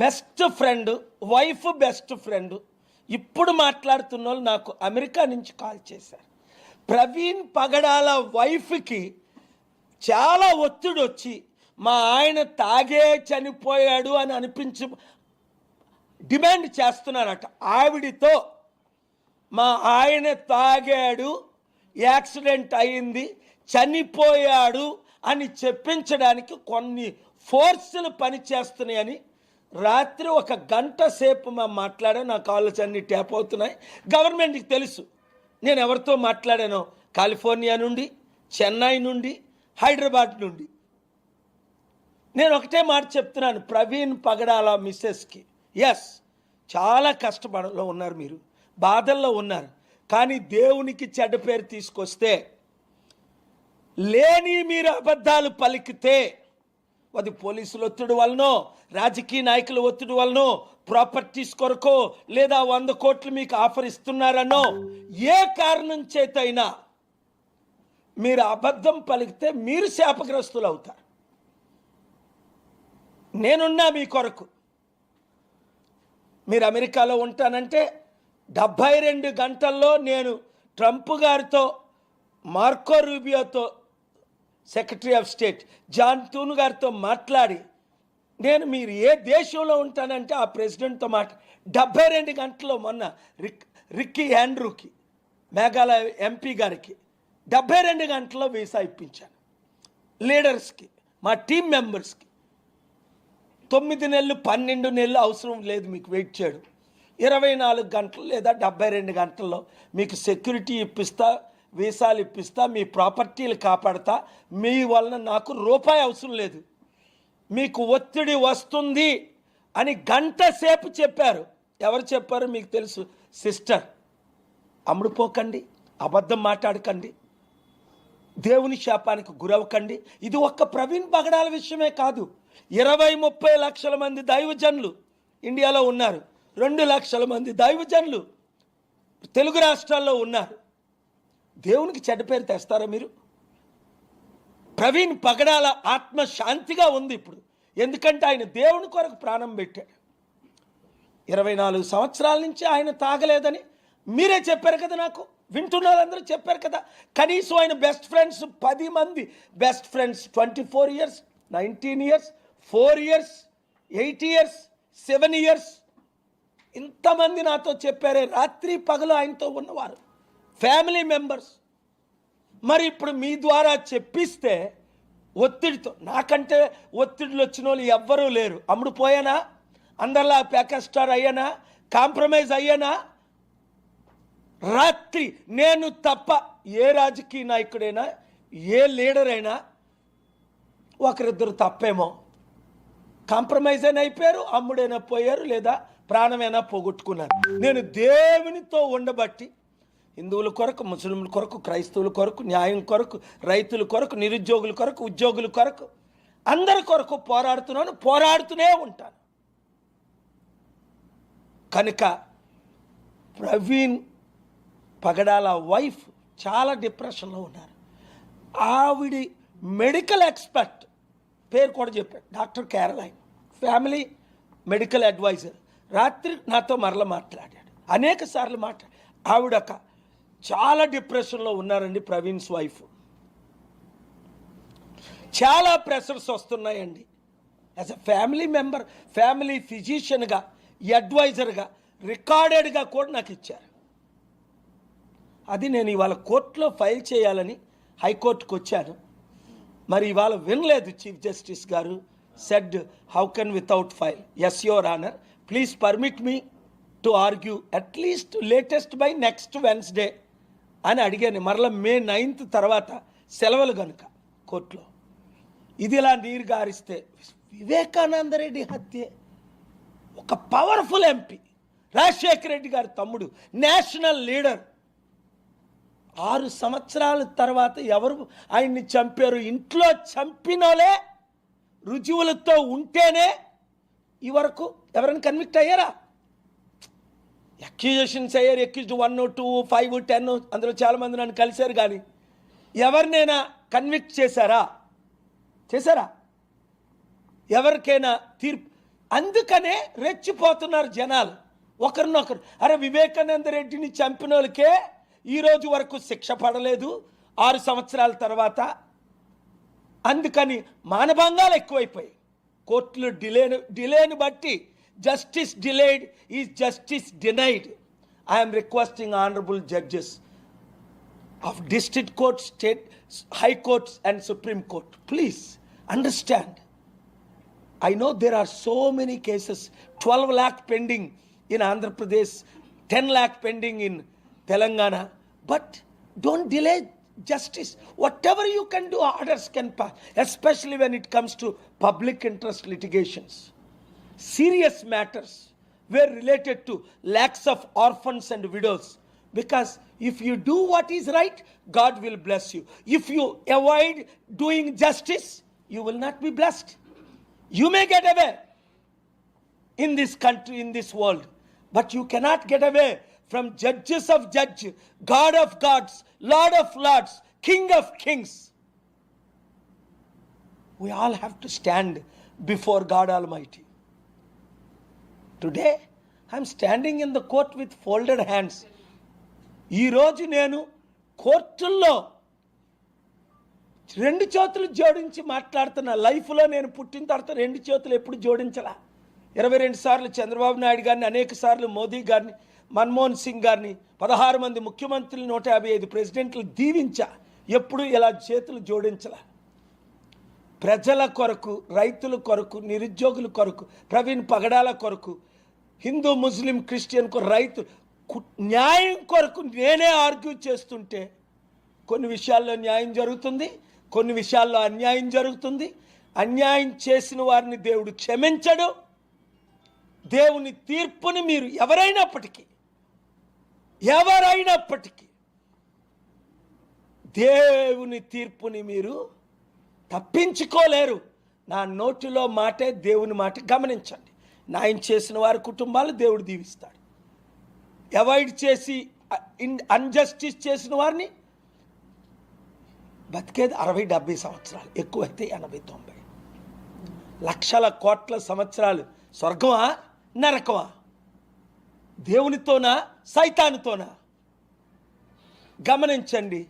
Best friend wife best friend. ఇప్పుడు మాట్లాడుతున్న వాళ్ళు నాకు అమెరికా నుంచి కాల్ చేశారు. ప్రవీణ్ పగడాల వైఫ్కి చాలా ఒత్తిడి వచ్చి మా ఆయన తాగే చనిపోయాడు అని అనిపించి డిమాండ్ చేస్తున్నారట. ఆవిడితో మా ఆయన తాగాడు యాక్సిడెంట్ అయింది చనిపోయాడు అని చెప్పించడానికి కొన్ని ఫోర్సులు పనిచేస్తున్నాయని రాత్రి ఒక గంట సేపు మేము మాట్లాడా నా కాలేజ్ అన్ని ట్యాప్ అవుతున్నాయి. గవర్నమెంట్కి తెలుసు. నేను ఎవరితో మాట్లాడానో? కాలిఫోర్నియా నుండి చెన్నై నుండి హైదరాబాద్ నుండి. నేను ఒకటే మాట చెప్తున్నాను ప్రవీణ్ పగడాల మిస్సెస్కి. ఎస్ చాలా కష్టపడలో ఉన్నారు మీరు బాధల్లో ఉన్నారు. కానీ దేవునికి చెడ్డ పేరు తీసుకొస్తే లేని మీరు అబద్ధాలు పలికితే అది పోలీసుల ఒత్తిడి వలనో రాజకీయ నాయకుల ఒత్తిడి వలనో ప్రాపర్టీస్ కొరకో లేదా వంద కోట్లు మీకు ఆఫర్ ఇస్తున్నారనో ఏ కారణం చేతైనా మీరు అబద్ధం పలికితే మీరు శాపగ్రస్తులు అవుతారు. నేనున్నా మీ కొరకు. మీరు అమెరికాలో ఉంటానంటే డెబ్భై రెండు గంటల్లో నేను ట్రంప్ గారితో Marco రూబియోతో secretary of state John Thune గారితో మాట్లాడి నేను మీరు ఏ దేశంలో ఉంటానంటే ఆ ప్రెసిడెంట్తో మాట డెబ్బై రెండు గంటల్లో మొన్న రిక్ రిక్కీ యాండ్రూకి మేఘాలయ ఎంపీ గారికి డెబ్బై రెండు గంటల్లో వీసా ఇప్పించాను. లీడర్స్కి మా టీం మెంబర్స్కి. తొమ్మిది నెలలు పన్నెండు నెలలు అవసరం లేదు మీకు వెయిట్ చేయడం. ఇరవై నాలుగు గంటలు లేదా డెబ్బై రెండు గంటల్లో మీకు సెక్యూరిటీ ఇప్పిస్తా వీసాలు ఇప్పిస్తా మీ ప్రాపర్టీలు కాపాడతా మీ వలన నాకు రూపాయి అవసరం లేదు. మీకు ఒత్తిడి వస్తుంది అని గంట సేపు చెప్పారు. ఎవరు చెప్పారు మీకు తెలుసు. సిస్టర్ అమ్ముడుపోకండి అబద్ధం మాట్లాడకండి దేవుని శాపానికి గురవకండి ఇది ఒక్క ప్రవీణ్ బగడాల విషయమే కాదు. ఇరవై ముప్పై లక్షల మంది దైవజనులు ఇండియాలో ఉన్నారు. రెండు లక్షల మంది దైవజనులు తెలుగు రాష్ట్రాల్లో ఉన్నారు. దేవునికి చెడ్డ పేరు తెస్తారా మీరు? ప్రవీణ్ పగడాల ఆత్మ శాంతిగా ఉంది ఇప్పుడు. ఎందుకంటే ఆయన దేవుని కొరకు ప్రాణం పెట్టాడు. ఇరవై నాలుగు సంవత్సరాల నుంచి ఆయన తాగలేదని మీరే చెప్పారు కదా నాకు. వింటున్న వాళ్ళందరూ చెప్పారు కదా. కనీసం ఆయన బెస్ట్ ఫ్రెండ్స్ పది మంది. Best friends twenty four years nineteen years four years eight years seven years ఇంతమంది నాతో చెప్పారే. రాత్రి పగలు ఆయనతో ఉన్నవారు. ఫ్యామిలీ మెంబర్స్ మరి ఇప్పుడు మీ ద్వారా చెప్పిస్తే ఒత్తిడితో నాకంటే ఒత్తిడిలు వచ్చిన వాళ్ళు ఎవ్వరూ లేరు. అమ్ముడు పోయానా? అందరిలా ప్యాకెట్ స్టార్ అయ్యానా? కాంప్రమైజ్ అయ్యానా? రాత్రి నేను తప్ప ఏ రాజకీయ నాయకుడైనా ఏ లీడర్ అయినా ఒకరిద్దరు తప్పేమో. కాంప్రమైజ్ అయినా అయిపోయారు అమ్ముడైనా పోయారు లేదా ప్రాణమైనా పోగొట్టుకున్నారు. నేను దేవునితో ఉండబట్టి హిందువుల కొరకు ముస్లింల కొరకు క్రైస్తవుల కొరకు న్యాయం కొరకు రైతుల కొరకు నిరుద్యోగుల కొరకు ఉద్యోగుల కొరకు అందరి కొరకు పోరాడుతున్నాను పోరాడుతూనే ఉంటాను. కనుక ప్రవీణ్ పగడాల వైఫ్ చాలా డిప్రెషన్లో ఉన్నారు. ఆవిడ మెడికల్ ఎక్స్పర్ట్ పేరు కూడా చెప్పాడు డాక్టర్ కేరళైన్. Family medical adviser. రాత్రి నాతో మరల మాట్లాడాడు అనేక సార్లు మాట్లాడు ఆవిడొక చాలా డిప్రెషన్లో ఉన్నారండి ప్రవీణ్స్ వైఫ్ చాలా ప్రెషర్స్ వస్తున్నాయండి. As a family member family ఫిజిషియన్గా అడ్వైజర్గా రికార్డెడ్గా కూడా నాకు ఇచ్చారు. అది నేను ఇవాళ కోర్టులో ఫైల్ చేయాలని హైకోర్టుకు వచ్చాను. మరి ఇవాళ వినలేదు చీఫ్ జస్టిస్ గారు said how can without file yes your honour please permit me to argue at least latest by next Wednesday అని అడిగాను. మరలా మే నైన్త్ తర్వాత సెలవులు కనుక కోర్టులో. ఇది ఇలా నీరు గారిస్తే వివేకానంద రెడ్డి హత్య. ఒక పవర్ఫుల్ ఎంపీ. రాజశేఖర రెడ్డి గారి తమ్ముడు. National leader. ఆరు సంవత్సరాల తర్వాత ఎవరు ఆయన్ని చంపారు? ఇంట్లో చంపినోలే. రుజువులతో ఉంటేనే ఈ వరకు ఎవరైనా కన్విక్ట్ అయ్యారా? అక్యూజేషన్స్ అయ్యారు accused one two five ten అందులో చాలామంది నన్ను కలిశారు కానీ ఎవరినైనా కన్విక్ట్ చేశారా? చేశారా? ఎవరికైనా తీర్పు? అందుకనే రెచ్చిపోతున్నారు జనాలు. ఒకరినొకరు. అరే వివేకానంద రెడ్డిని చంపిన వాళ్ళకే ఈరోజు వరకు శిక్ష పడలేదు. ఆరు సంవత్సరాల తర్వాత అందుకని మానభంగాలు ఎక్కువైపోయాయి. కోర్టులు డిలేను డిలేను బట్టి justice delayed is justice denied. I am requesting honorable judges of district courts, state, high courts, and Supreme Court, please understand. I know there are so many cases 12 lakh pending in Andhra Pradesh, 10 lakh pending in Telangana, but don't delay justice. Whatever you can do, orders can pass, especially when it comes to public interest litigations. Serious matters were related to lakhs of orphans and widows. Because if you do what is right, God will bless you. If you avoid doing justice, you will not be blessed. You may get away in this country, in this world, but you cannot get away from judges of judge, God of gods, Lord of lords, King of kings. We all have to stand before God Almighty. Today I'm standing in the court with folded hands ఈరోజు నేను కోర్టుల్లో రెండు చేతులు జోడించి మాట్లాడుతున్న లైఫ్లో నేను పుట్టిన తర్వాత రెండు చేతులు ఎప్పుడు జోడించలా? ఇరవై రెండు సార్లు చంద్రబాబు నాయుడు గారిని అనేక సార్లు మోదీ గారిని మన్మోహన్ సింగ్ గారిని పదహారు మంది ముఖ్యమంత్రులు నూట యాభై ఐదు ప్రెసిడెంట్లు దీవించా. ఎప్పుడు ఇలా చేతులు జోడించలా? ప్రజల కొరకు రైతుల కొరకు నిరుద్యోగుల కొరకు ప్రవీణ్ పగడాల కొరకు హిందూ ముస్లిం క్రిస్టియన్ రైతు న్యాయం కొరకు నేనే ఆర్గ్యూ చేస్తుంటే కొన్ని విషయాల్లో న్యాయం జరుగుతుంది కొన్ని విషయాల్లో అన్యాయం జరుగుతుంది. అన్యాయం చేసిన వారిని దేవుడు క్షమించడు. దేవుని తీర్పుని మీరు ఎవరైనప్పటికీ ఎవరైనప్పటికీ దేవుని తీర్పుని మీరు తప్పించుకోలేరు. నా నోటిలో మాటే దేవుని మాట గమనించండి. న్యాయం చేసిన వారి కుటుంబాలు దేవుడు దీవిస్తాడు. అవాయిడ్ చేసి ఇన్ అన్జస్టిస్ చేసిన వారిని బతికేది అరవై డెబ్బై సంవత్సరాలు ఎక్కువైతే ఎనభై తొంభై. లక్షల కోట్ల సంవత్సరాలు స్వర్గమా నరకమా? దేవునితోనా సైతానితోనా? గమనించండి